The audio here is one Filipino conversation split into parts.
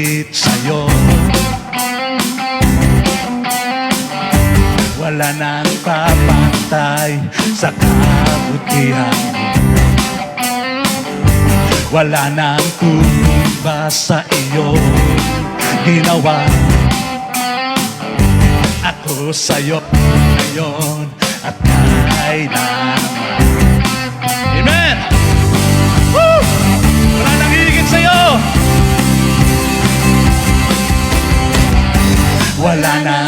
Higit sa'yo. Wala nang papantay sa kabutihan. Wala nang kukumba sa iyo. Ginawa ako sa'yo ngayon Wala nang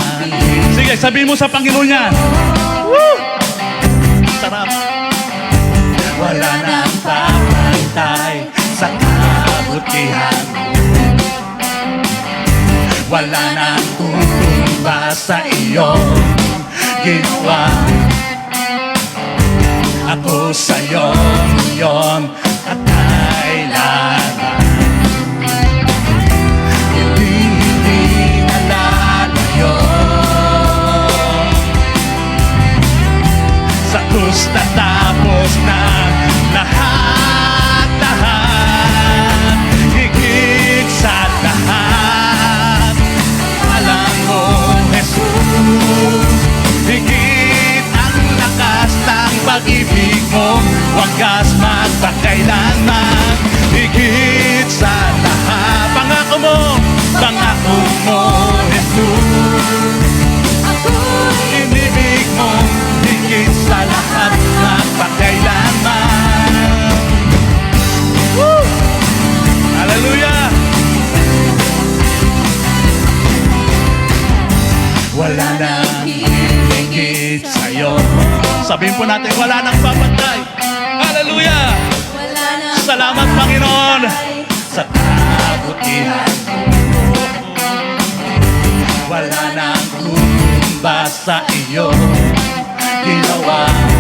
Sige, sabihin mo sa Panginoon yan. Woo! Sarap. Wala nang papantay sa kabutihan Wala nang kukumba sa iyong ginawa Ako sa'yo ngayon Wala nang higit sa'yo Sabihin po natin, wala nang papantay Hallelujah! Salamat, Panginoon, sa kabutihan. Wala nang kumba sa iyo ginawa.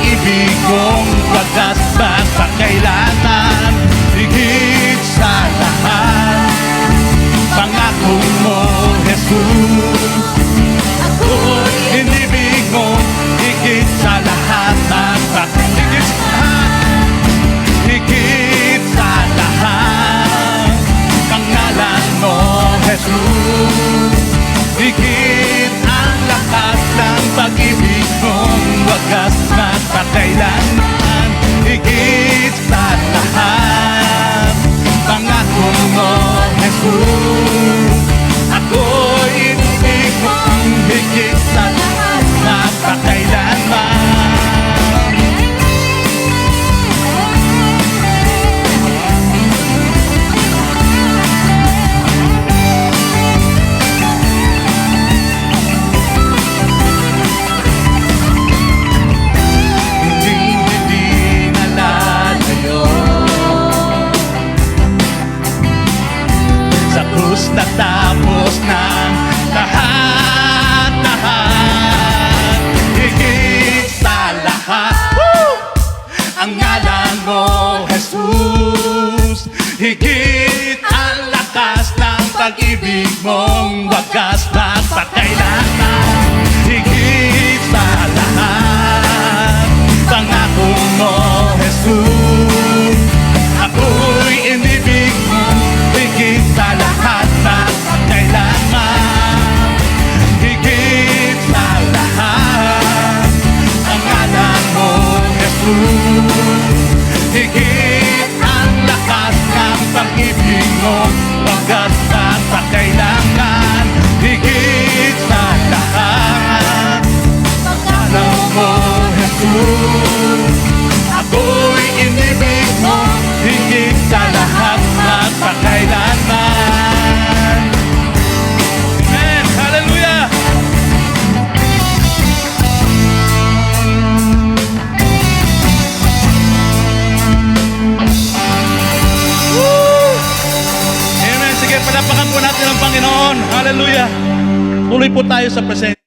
Ng pag-ibig mong Krus natapos ng lahat, lahat. Higit sa lahat. Woo! Ang ngalan mo, Jesus. Higit ang lakas ng pag-ibig mong Wagas. magpakailanman Higit ang lakas ng pag-ibig mo Wagas magpakailangan Higit sa lahat. Alam mo, Jesus Ako'y inibig mo. Sa lahat Hallelujah. Tuloy po tayo sa presensya.